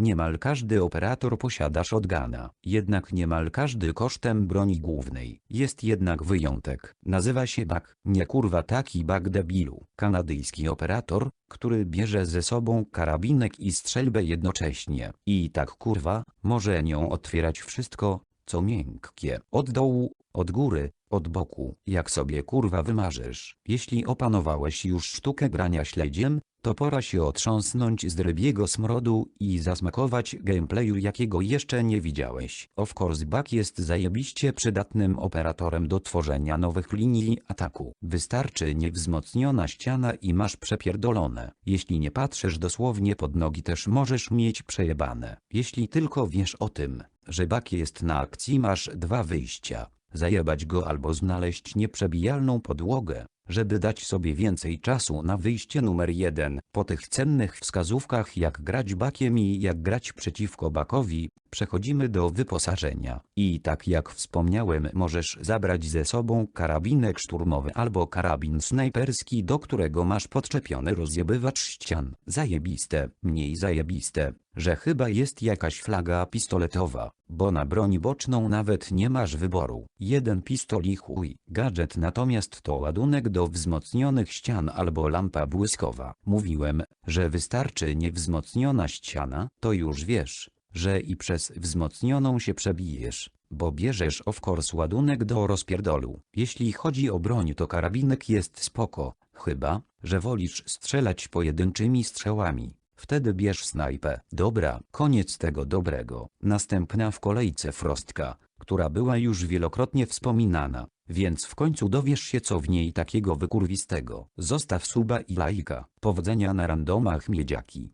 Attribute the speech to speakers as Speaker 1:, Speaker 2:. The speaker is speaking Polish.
Speaker 1: niemal każdy operator posiada shotguna. Jednak niemal każdy kosztem broni głównej. Jest jednak wyjątek. Nazywa się Bak. Nie kurwa taki Bak debilu. Kanadyjski operator, który bierze ze sobą karabinek i strzelbę jednocześnie. I tak kurwa, może nią otwierać wszystko, co miękkie. Od dołu, od góry, od boku, jak sobie kurwa wymarzysz. Jeśli opanowałeś już sztukę grania śledziem, to pora się otrząsnąć z rybiego smrodu i zasmakować gameplayu jakiego jeszcze nie widziałeś. Of course Buck jest zajebiście przydatnym operatorem do tworzenia nowych linii ataku. Wystarczy niewzmocniona ściana i masz przepierdolone. Jeśli nie patrzysz dosłownie pod nogi też możesz mieć przejebane. Jeśli tylko wiesz o tym, że Buck jest na akcji masz dwa wyjścia. Zajebać go albo znaleźć nieprzebijalną podłogę, żeby dać sobie więcej czasu na wyjście numer jeden. Po tych cennych wskazówkach jak grać bakiem i jak grać przeciwko bakowi, przechodzimy do wyposażenia. I tak jak wspomniałem możesz zabrać ze sobą karabinek szturmowy albo karabin snajperski do którego masz podczepiony rozjebywacz ścian. Zajebiste, mniej zajebiste, że chyba jest jakaś flaga pistoletowa, bo na broń boczną nawet nie masz wyboru. Jeden pistol chuj. Gadżet natomiast to ładunek do wzmocnionych ścian albo lampa błyskowa. Mówiłem, że wystarczy niewzmocniona ściana, to już wiesz, że i przez wzmocnioną się przebijesz, bo bierzesz of course ładunek do rozpierdolu. Jeśli chodzi o broń to karabinek jest spoko, chyba, że wolisz strzelać pojedynczymi strzałami. Wtedy bierz snajpę. Dobra, koniec tego dobrego. Następna w kolejce frostka, która była już wielokrotnie wspominana, więc w końcu dowiesz się co w niej takiego wykurwistego. Zostaw suba i lajka. Powodzenia na randomach miedziaki.